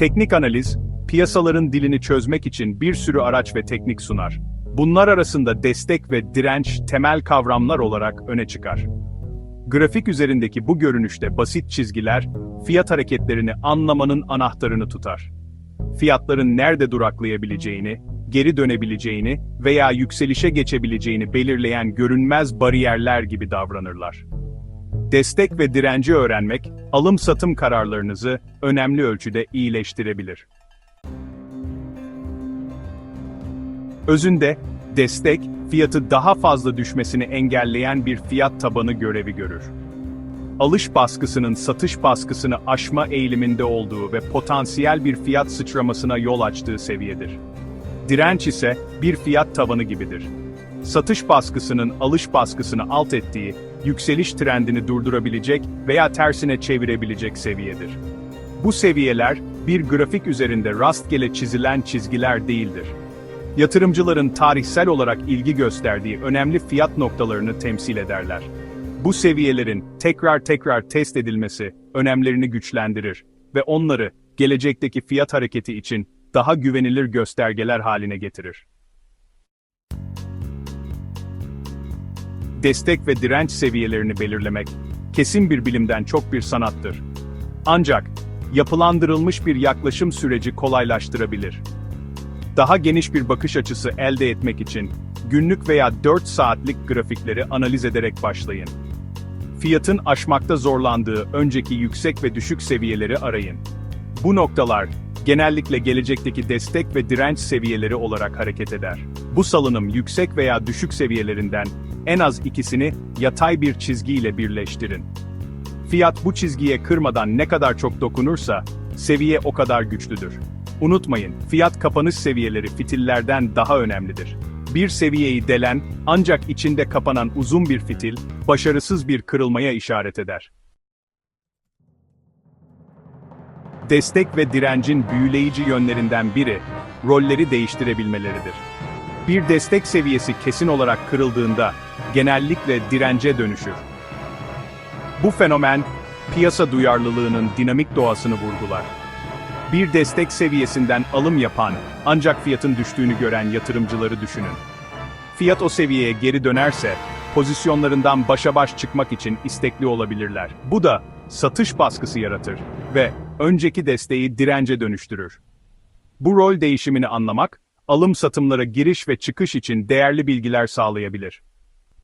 Teknik analiz, piyasaların dilini çözmek için bir sürü araç ve teknik sunar. Bunlar arasında destek ve direnç temel kavramlar olarak öne çıkar. Grafik üzerindeki bu görünüşte basit çizgiler, fiyat hareketlerini anlamanın anahtarını tutar. Fiyatların nerede duraklayabileceğini, geri dönebileceğini veya yükselişe geçebileceğini belirleyen görünmez bariyerler gibi davranırlar. Destek ve direnci öğrenmek, alım-satım kararlarınızı önemli ölçüde iyileştirebilir. Özünde, destek, fiyatı daha fazla düşmesini engelleyen bir fiyat tabanı görevi görür. Alış baskısının satış baskısını aşma eğiliminde olduğu ve potansiyel bir fiyat sıçramasına yol açtığı seviyedir. Direnç ise bir fiyat tabanı gibidir. Satış baskısının alış baskısını alt ettiği, yükseliş trendini durdurabilecek veya tersine çevirebilecek seviyedir. Bu seviyeler, bir grafik üzerinde rastgele çizilen çizgiler değildir. Yatırımcıların tarihsel olarak ilgi gösterdiği önemli fiyat noktalarını temsil ederler. Bu seviyelerin tekrar tekrar test edilmesi önemlerini güçlendirir ve onları gelecekteki fiyat hareketi için daha güvenilir göstergeler haline getirir. Destek ve direnç seviyelerini belirlemek kesin bir bilimden çok bir sanattır. Ancak yapılandırılmış bir yaklaşım süreci kolaylaştırabilir. Daha geniş bir bakış açısı elde etmek için günlük veya 4 saatlik grafikleri analiz ederek başlayın. Fiyatın aşmakta zorlandığı önceki yüksek ve düşük seviyeleri arayın. Bu noktalar genellikle gelecekteki destek ve direnç seviyeleri olarak hareket eder. Bu salınım yüksek veya düşük seviyelerinden en az ikisini yatay bir çizgiyle birleştirin. Fiyat bu çizgiye kırmadan ne kadar çok dokunursa, seviye o kadar güçlüdür. Unutmayın, fiyat kapanış seviyeleri fitillerden daha önemlidir. Bir seviyeyi delen, ancak içinde kapanan uzun bir fitil, başarısız bir kırılmaya işaret eder. Destek ve direncin büyüleyici yönlerinden biri, rolleri değiştirebilmeleridir. Bir destek seviyesi kesin olarak kırıldığında, genellikle dirence dönüşür. Bu fenomen, piyasa duyarlılığının dinamik doğasını vurgular. Bir destek seviyesinden alım yapan, ancak fiyatın düştüğünü gören yatırımcıları düşünün. Fiyat o seviyeye geri dönerse, pozisyonlarından başa baş çıkmak için istekli olabilirler. Bu da, satış baskısı yaratır ve önceki desteği dirence dönüştürür. Bu rol değişimini anlamak, alım satımlara giriş ve çıkış için değerli bilgiler sağlayabilir.